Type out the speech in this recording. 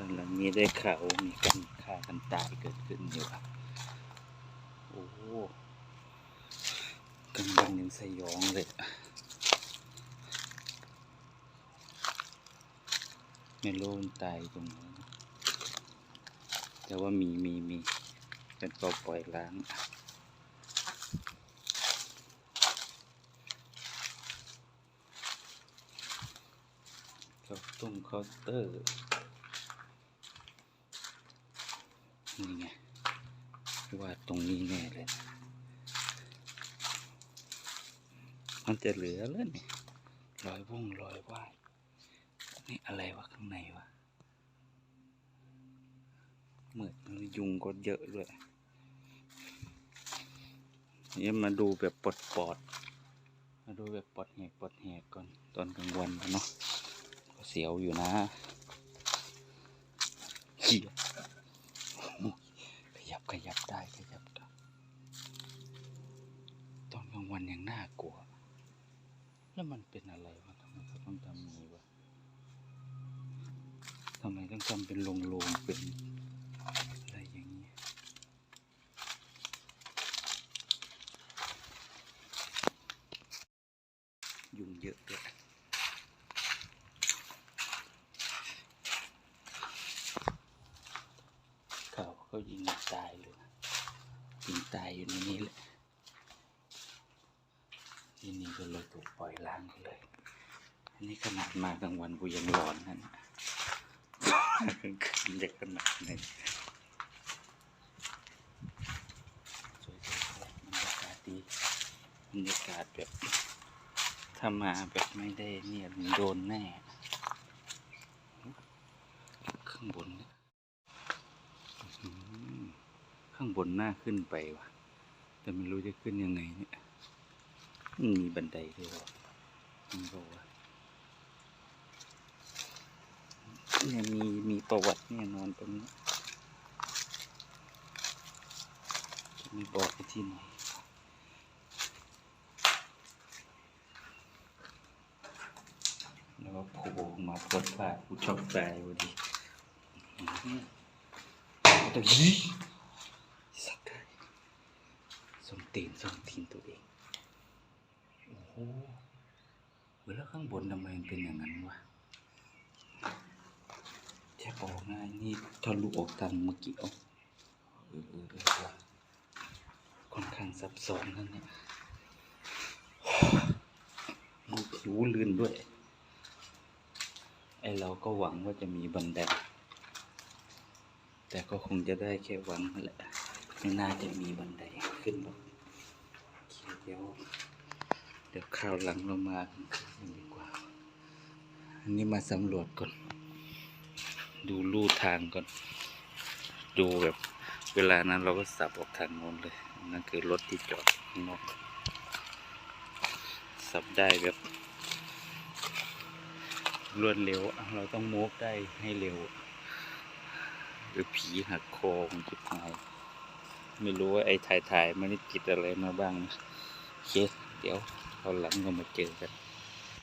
บ้านหลังนี้ได้ข่าวมีการฆ่ากันตายเกิดขึ้นอยู่ครับ โอ้โหกำลังยังสยองเลยไม่รู้มันตายตรงไหนนะแต่ว่ามีมีมีเป็นก็ปล่อยล้างข้าวต้มเคาน์เตอร์ นี่ไงว่าตรงนี้แน่เลย มันจะเหลือแล้วนี่รอยว่งรอยว่ายนี่อะไรวะข้างในวะเหมือนยุงก็เยอะด้วย นี่มาดูแบบปลดปอด มาดูแบบปลดแหกปลดแหกก่อนตอนกลางวันนะเนาะก็เสียวอยู่นะเหี้ยขยับ ขยับได้ขยับได้ตอนกลางวันยังน่ากลัว แล้วมันเป็นอะไรวะทำไมเขาต้องทำนี้วะทำไมต้องทำเป็นโลงๆเป็นอะไรอย่างนี้ยุงเยอะด้วยเขาเขายิง ตายเลยนะยิงตายอยู่ในนี้แหละที่นี่ก็เลยถูกปล่อยล้างไปเลย อันนี้ขนาดมากลางวันกูยังร้อนนะเนี่ยกลางคืนจะขนาดไหนสวยๆบรรยากาศดีบรรยากาศแบบถ้ามาแบบไม่ได้เนี่ยโดนแน่ ข้างบนเนี่ย อืม ข้างบนหน้าขึ้นไปว่ะ แต่ไม่รู้จะขึ้นยังไงเนี่ยมมีบันไดด้วยมันบอกว่าเนี่ยมีมีประวัติเนี่ยนอนตรงนี้จะมีบอกไปที่ไหนแล้วก็โผล่มาพดพลากูชอบตายพอดีอืม ตัวนี้สักได้ส้ม ตีนส้มตีนตัวเอง โอ้โหแล้วข้างบนทำไมมันเป็นอย่างนั้นวะแค่บอกง่ายนี่ทะลุออกทางเมื่อกี้อาเออเออเออค่อนข้างซับซ้อนนั่นเนี่ยลูกผิวลื่นด้วย ไอเราก็หวังว่าจะมีบันไดแต่ก็คงจะได้แค่หวังนั่นแหละ ไม่น่าจะมีบันไดขึ้นหรอก เดี๋ยวข้าวหลังเรามาดีกว่า อันนี้มาสำรวจก่อน ดูลู่ทางก่อน ดูแบบเวลานั้นเราก็สับออกทางโน้นเลย นั่นคือรถที่จอดข้างนอกสับได้แบบรวดเร็ว เราต้องโมกได้ให้เร็ว หรือผีหักคอของจิบหายไม่รู้ว่าไอ้ถ่ายถ่ายมันได้ติดอะไรมาบ้างนะโอเคเดี๋ยว เขาหลังก็มาเจอกัน